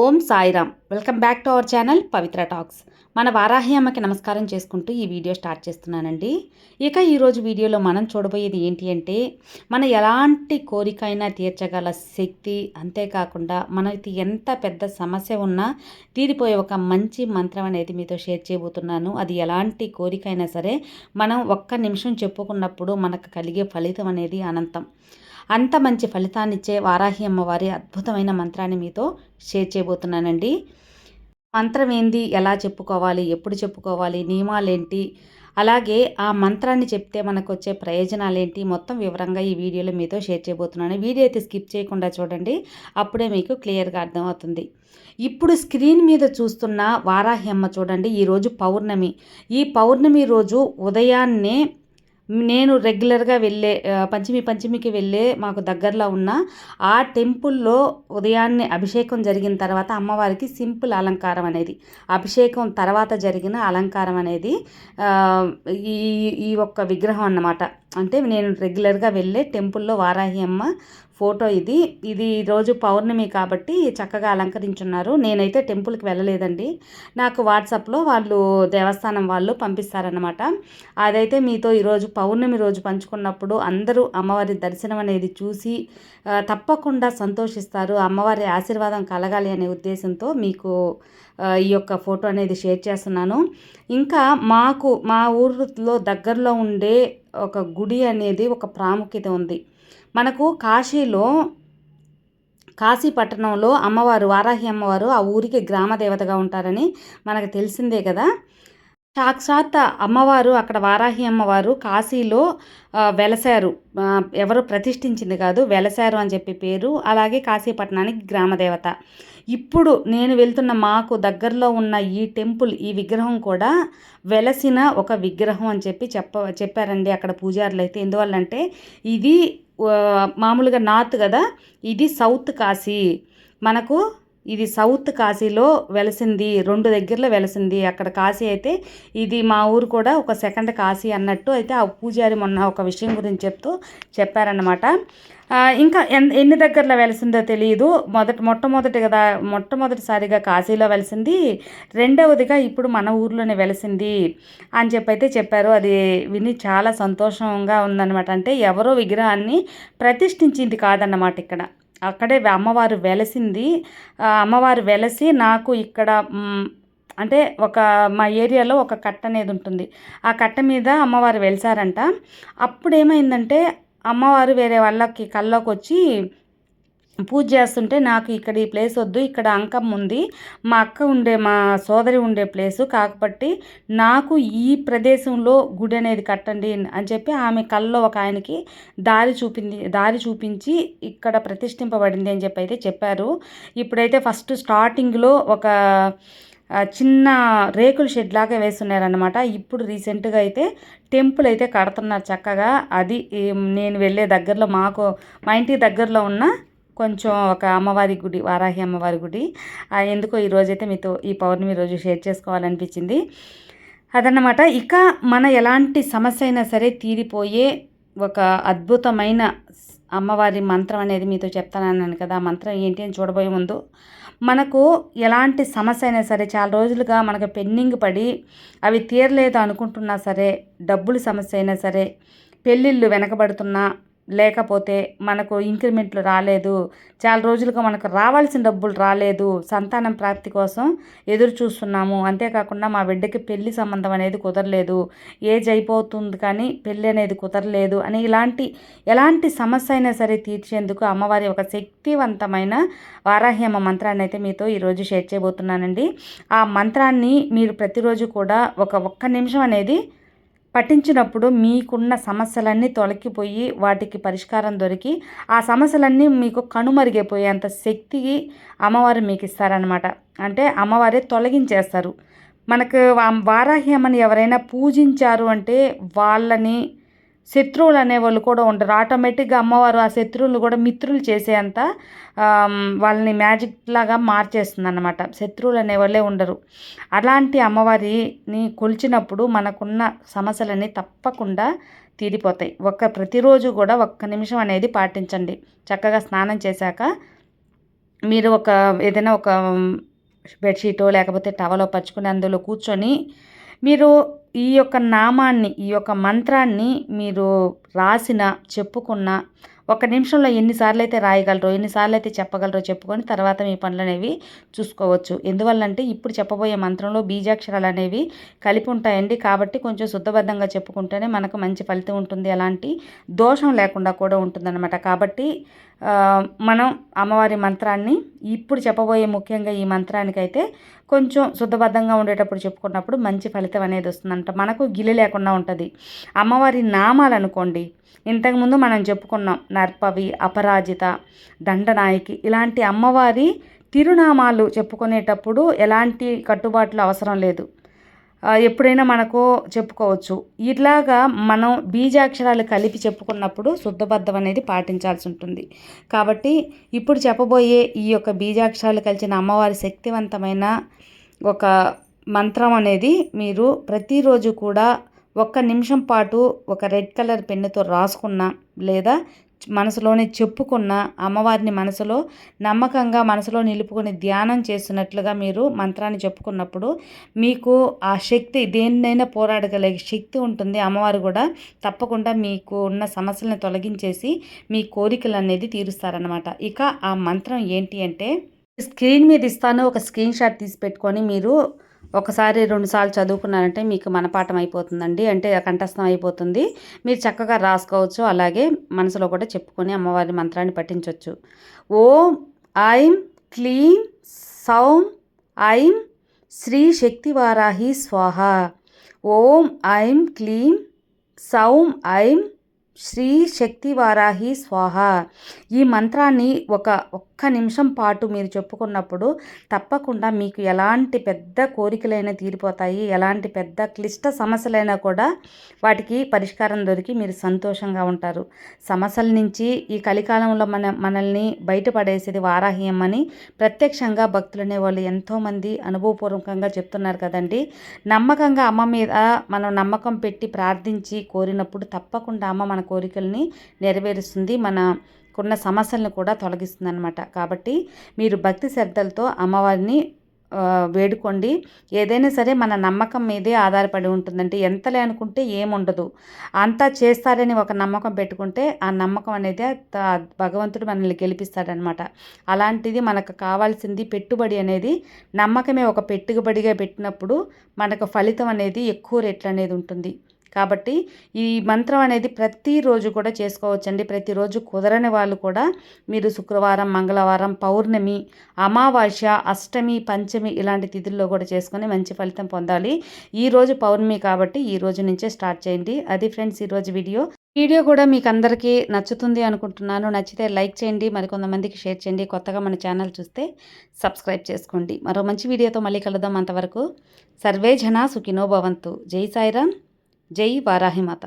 Om Sairam. Welcome back to our channel Pavitra talks. మన వారాహి అమ్మకి నమస్కారం చేసుకుంటూ ఈ వీడియో స్టార్ట్ చేస్తున్నానండి. ఇక ఈరోజు వీడియోలో మనం చూడబోయేది ఏంటి అంటే మన ఎలాంటి కోరికైనా తీర్చగల శక్తి అంతేకాకుండా మనకి ఎంత పెద్ద సమస్య ఉన్నా తీరిపోయే ఒక మంచి మంత్రం అనేది మీతో షేర్ చేయబోతున్నాను. అది ఎలాంటి కోరికైనా సరే మనం ఒక్క నిమిషం చెప్పుకున్నప్పుడు మనకు కలిగే ఫలితం అనేది అనంతం. అంత మంచి ఫలితాన్నిచ్చే వారాహి అమ్మవారి అద్భుతమైన మంత్రాన్ని మీతో షేర్ చేయబోతున్నానండి. మంత్రం ఏంది? ఎలా చెప్పుకోవాలి? ఎప్పుడు చెప్పుకోవాలి? నియమాలేంటి? అలాగే ఆ మంత్రాన్ని చెప్తే మనకు వచ్చే ప్రయోజనాలు ఏంటి మొత్తం వివరంగా ఈ వీడియోలో మీతో షేర్ చేయబోతున్నాను. వీడియో అయితే స్కిప్ చేయకుండా చూడండి. అప్పుడే మీకు క్లియర్గా అర్థమవుతుంది. ఇప్పుడు స్క్రీన్ మీద చూస్తున్న వారాహి అమ్మ చూడండి. ఈరోజు పౌర్ణమి. ఈ పౌర్ణమి రోజు ఉదయాన్నే నేను రెగ్యులర్గా వెళ్ళే పంచమి పంచమికి వెళ్ళే మాకు దగ్గరలో ఉన్న ఆ టెంపుల్లో ఉదయాన్నే అభిషేకం జరిగిన తర్వాత అమ్మవారికి సింపుల్ అలంకారం అనేది అభిషేకం తర్వాత జరిగిన అలంకారం అనేది ఈ ఈ ఒక్క విగ్రహం అన్నమాట. అంటే నేను రెగ్యులర్గా వెళ్ళే టెంపుల్లో వారాహి అమ్మ ఫోటో ఇది. ఇది రోజు పౌర్ణమి కాబట్టి చక్కగా అలంకరించున్నారు. నేనైతే టెంపుల్కి వెళ్ళలేదండి. నాకు వాట్సాప్లో వాళ్ళు దేవస్థానం వాళ్ళు పంపిస్తారనమాట అదైతే మీతో ఈరోజు పౌర్ణమి రోజు పంచుకున్నప్పుడు అందరూ అమ్మవారి దర్శనం అనేది చూసి తప్పకుండా సంతోషిస్తారు. అమ్మవారి ఆశీర్వాదం కలగాలి అనే ఉద్దేశంతో మీకు ఈ యొక్క ఫోటో అనేది షేర్ చేస్తున్నాను. ఇంకా మాకు మా ఊరిలో దగ్గరలో ఉండే ఒక గుడి అనేది ఒక ప్రాముఖ్యత ఉంది. మనకు కాశీలో కాశీ పట్టణంలో అమ్మవారు వారాహి అమ్మవారు ఆ ఊరికి గ్రామ దేవతగా ఉంటారని మనకు తెలిసిందే కదా. సాక్షాత్ అమ్మవారు అక్కడ వారాహి అమ్మవారు కాశీలో వెలసారు. ఎవరు ప్రతిష్ఠించింది కాదు వెలసారు అని చెప్పి పేరు అలాగే కాశీపట్నానికి గ్రామదేవత ఇప్పుడు నేను వెళ్తున్న మాకు దగ్గరలో ఉన్న ఈ టెంపుల్ ఈ విగ్రహం కూడా వెలసిన ఒక విగ్రహం అని చెప్పి చెప్ప చెప్పారండి అక్కడ పూజారులు అయితే. ఎందువల్లంటే ఇది మామూలుగా నార్త్ కదా ఇది సౌత్ కాశీ. మనకు ఇది సౌత్ కాశీలో వెలసింది రెండు దగ్గరలో వెలసింది. అక్కడ కాశీ అయితే ఇది మా ఊరు కూడా ఒక సెకండ్ కాశీ అన్నట్టు అయితే ఆ పూజారి మొన్న ఒక విషయం గురించి చెప్తూ చెప్పారన్నమాట. ఇంకా ఎన్ని దగ్గరలో వెలిసిందో తెలియదు మొదటి మొట్టమొదటి కదా మొట్టమొదటిసారిగా కాశీలో వెలిసింది. రెండవదిగా ఇప్పుడు మన ఊర్లోనే వెలిసింది అని చెప్పి అయితే చెప్పారు. అది విని చాలా సంతోషంగా ఉందన్నమాట. అంటే ఎవరో విగ్రహాన్ని ప్రతిష్ఠించింది కాదన్నమాట ఇక్కడ. అక్కడే అమ్మవారు వెలసింది. అమ్మవారు వెలసి నాకు ఇక్కడ అంటే ఒక మా ఏరియాలో ఒక కట్ట అనేది ఉంటుంది. ఆ కట్ట మీద అమ్మవారు వెలిసారంట. అప్పుడు ఏమైందంటే అమ్మవారు వేరే వాళ్ళకి కల్లోకి వచ్చి పూజ చేస్తుంటే నాకు ఇక్కడ ఈ ప్లేస్ వద్దు ఇక్కడ అంకం ఉంది మా అక్క ఉండే మా సోదరి ఉండే ప్లేసు కాకపోతే నాకు ఈ ప్రదేశంలో గుడి అనేది కట్టండి అని చెప్పి ఆమె కల్లో ఒక ఆయనకి దారి చూపింది దారి చూపించి ఇక్కడ ప్రతిష్ఠింపబడింది అని చెప్పి అయితే చెప్పారు. ఇప్పుడైతే ఫస్ట్ స్టార్టింగ్లో ఒక చిన్న రేకుల షెడ్ లాగా వేస్తున్నారనమాట ఇప్పుడు రీసెంట్గా అయితే టెంపుల్ అయితే కడుతున్నారు చక్కగా. అది నేను వెళ్ళే దగ్గరలో మాకు మా ఇంటి దగ్గరలో ఉన్న కొంచెం ఒక అమ్మవారి గుడి వారాహి అమ్మవారి గుడి. ఎందుకో ఈరోజైతే మీతో ఈ పౌర్ణమి రోజు షేర్ చేసుకోవాలనిపించింది. అదన్నమాట. ఇక మన ఎలాంటి సమస్య అయినా సరే తీరిపోయే ఒక అద్భుతమైన అమ్మవారి మంత్రం అనేది మీతో చెప్తానన్నాను కదా. ఆ మంత్రం ఏంటి అని చూడబోయే ముందు మనకు ఎలాంటి సమస్య అయినా సరే చాలా రోజులుగా మనకు పెండింగ్ పడి అవి తీరలేదు అనుకుంటున్నా సరే డబ్బులు సమస్య అయినా సరే పెళ్ళిళ్ళు వెనకబడుతున్నా లేకపోతే మనకు ఇంక్రిమెంట్లు రాలేదు చాలా రోజులుగా మనకు రావాల్సిన డబ్బులు రాలేదు సంతానం ప్రాప్తి కోసం ఎదురు చూస్తున్నాము. అంతేకాకుండా మా బిడ్డకి పెళ్ళి సంబంధం అనేది కుదరలేదు. ఏజ్ అయిపోతుంది కానీ పెళ్ళి అనేది కుదరలేదు అని ఇలాంటి ఎలాంటి సమస్య అయినా సరే తీర్చేందుకు అమ్మవారి ఒక శక్తివంతమైన వారాహ్యమ మంత్రాన్ని అయితే మీతో ఈరోజు షేర్ చేయబోతున్నానండి. ఆ మంత్రాన్ని మీరు ప్రతిరోజు కూడా ఒక ఒక్క నిమిషం అనేది పఠించినప్పుడు మీకున్న సమస్యలన్నీ తొలగిపోయి వాటికి పరిష్కారం దొరికి ఆ సమస్యలన్నీ మీకు కనుమరుగైపోయేంత శక్తికి అమ్మవారు మీకు ఇస్తారనమాట అంటే అమ్మవారే తొలగించేస్తారు. మనకు వారాహి అమ్మని ఎవరైనా పూజించారు అంటే వాళ్ళని శత్రువులు అనేవాళ్ళు కూడా ఉంటారు. ఆటోమేటిక్గా అమ్మవారు ఆ శత్రువులు కూడా మిత్రులు చేసేంత వాళ్ళని మ్యాజిక్ లాగా మార్చేస్తుంది అన్నమాట శత్రువులు అనేవాళ్ళే ఉండరు. అలాంటి అమ్మవారిని కొలిచినప్పుడు మనకున్న సమస్యలన్నీ తప్పకుండా తీరిపోతాయి. ఒక్క ప్రతిరోజు కూడా ఒక్క నిమిషం అనేది పాటించండి. చక్కగా స్నానం చేశాక మీరు ఒక ఏదైనా ఒక బెడ్షీటో లేకపోతే టవలో పరుచుకుని అందులో కూర్చొని మీరు ఈ యొక్క నామాన్ని ఈ యొక్క మంత్రాన్ని మీరు రాసిన చెప్పుకున్న ఒక నిమిషంలో ఎన్నిసార్లు అయితే రాయగలరో ఎన్నిసార్లు అయితే చెప్పగలరో చెప్పుకొని తర్వాత మీ పనులు అనేవి చూసుకోవచ్చు. ఎందువల్లంటే ఇప్పుడు చెప్పబోయే మంత్రంలో బీజాక్షరాలు అనేవి కలిపి ఉంటాయండి. కాబట్టి కొంచెం శుద్ధబద్ధంగా చెప్పుకుంటేనే మనకు మంచి ఫలితం ఉంటుంది. అలాంటి దోషం లేకుండా కూడా ఉంటుందన్నమాట. కాబట్టి మనం అమ్మవారి మంత్రాన్ని ఇప్పుడు చెప్పబోయే ముఖ్యంగా ఈ మంత్రానికైతే కొంచెం శుద్ధబద్ధంగా ఉండేటప్పుడు చెప్పుకున్నప్పుడు మంచి ఫలితం అనేది వస్తుందంట. మనకు గిలి లేకుండా ఉంటుంది. అమ్మవారి నామాలు అనుకోండి. ఇంతకుముందు మనం చెప్పుకున్నాం నర్పవి అపరాజిత దండనాయకి ఇలాంటి అమ్మవారి తిరునామాలు చెప్పుకునేటప్పుడు ఎలాంటి కట్టుబాట్లు అవసరం లేదు. ఎప్పుడైనా మనకు చెప్పుకోవచ్చు. ఇట్లాగా మనం బీజాక్షరాలు కలిపి చెప్పుకున్నప్పుడు శుద్ధబద్ధం అనేది పాటించాల్సి ఉంటుంది. కాబట్టి ఇప్పుడు చెప్పబోయే ఈ యొక్క బీజాక్షరాలు కలిసిన అమ్మవారి శక్తివంతమైన ఒక మంత్రం అనేది మీరు ప్రతిరోజు కూడా ఒక్క నిమిషం పాటు ఒక రెడ్ కలర్ పెన్నుతో రాసుకున్న లేదా మనసులోనే చెప్పుకున్న అమ్మవారిని మనసులో నమ్మకంగా మనసులో నిలుపుకొని ధ్యానం చేస్తున్నట్లుగా మీరు మంత్రాన్ని చెప్పుకున్నప్పుడు మీకు ఆ శక్తి దేన్నైనా పోరాడగలిగే శక్తి ఉంటుంది. అమ్మవారు కూడా తప్పకుండా మీకు ఉన్న సమస్యలను తొలగించేసి మీ కోరికలు అనేది తీరుస్తారనమాట ఇక ఆ మంత్రం ఏంటి అంటే స్క్రీన్ మీద ఇస్తాను ఒక స్క్రీన్ షాట్ తీసి పెట్టుకొని మీరు ఒకసారి రెండుసార్లు చదువుకున్నారంటే మీకు మనపాఠం అయిపోతుందండి అంటే కంఠస్థం అయిపోతుంది. మీరు చక్కగా రాసుకోవచ్చు అలాగే మనసులో కూడా చెప్పుకొని అమ్మవారి మంత్రాన్ని పఠించవచ్చు ఓం ఐం క్లీం సౌం ఐం శ్రీ శక్తివారాహి స్వాహ. ఓం ఐం క్లీం సౌం ఐం శ్రీ శక్తి వారాహి స్వాహ. ఈ మంత్రాన్ని ఒక ఒక్క నిమిషం పాటు మీరు చెప్పుకున్నప్పుడు తప్పకుండా మీకు ఎలాంటి పెద్ద కోరికలైనా తీరిపోతాయి ఎలాంటి పెద్ద క్లిష్ట సమస్యలైనా కూడా వాటికి పరిష్కారం దొరికి మీరు సంతోషంగా ఉంటారు. సమస్యల నుంచి ఈ కలికాలంలో మన మనల్ని బయటపడేసేది వారాహ్యం అని ప్రత్యక్షంగా భక్తులనే వాళ్ళు ఎంతోమంది అనుభవపూర్వకంగా చెప్తున్నారు కదండి. నమ్మకంగా అమ్మ మీద మనం నమ్మకం పెట్టి ప్రార్థించి కోరినప్పుడు తప్పకుండా అమ్మ మనకు కోరికల్ని నెరవేరుస్తుంది. మన ఉన్న సమస్యలను కూడా తొలగిస్తుంది అనమాట కాబట్టి మీరు భక్తి శ్రద్ధలతో అమ్మవారిని వేడుకోండి. ఏదైనా సరే మన నమ్మకం మీదే ఆధారపడి ఉంటుందంటే ఎంతలే అనుకుంటే ఏముండదు. అంతా చేస్తారని ఒక నమ్మకం పెట్టుకుంటే ఆ నమ్మకం అనేది భగవంతుడు మనల్ని గెలిపిస్తాడనమాట అలాంటిది మనకు కావాల్సింది పెట్టుబడి అనేది నమ్మకమే ఒక పెట్టుబడిగా పెట్టినప్పుడు మనకు ఫలితం అనేది ఎక్కువ రెట్లు అనేది ఉంటుంది. కాబట్టి ఈ మంత్రం అనేది ప్రతిరోజు కూడా చేసుకోవచ్చండి. ప్రతిరోజు కుదరని వాళ్ళు కూడా మీరు శుక్రవారం మంగళవారం పౌర్ణమి అమావాస్య అష్టమి పంచమి ఇలాంటి తిథుల్లో కూడా చేసుకొని మంచి ఫలితం పొందాలి. ఈరోజు పౌర్ణమి కాబట్టి ఈ రోజు నుంచే స్టార్ట్ చేయండి. అది ఫ్రెండ్స్ ఈరోజు వీడియో. వీడియో కూడా మీకు అందరికీ నచ్చుతుంది అనుకుంటున్నాను. నచ్చితే లైక్ చేయండి మరికొంతమందికి షేర్ చేయండి. కొత్తగా మన ఛానల్ చూస్తే సబ్స్క్రైబ్ చేసుకోండి. మరో మంచి వీడియోతో మళ్ళీ కలుద్దాం అంతవరకు. సర్వే జన సుఖినో భవంతు. జై సాయిరామ్. జై వారాహిమాత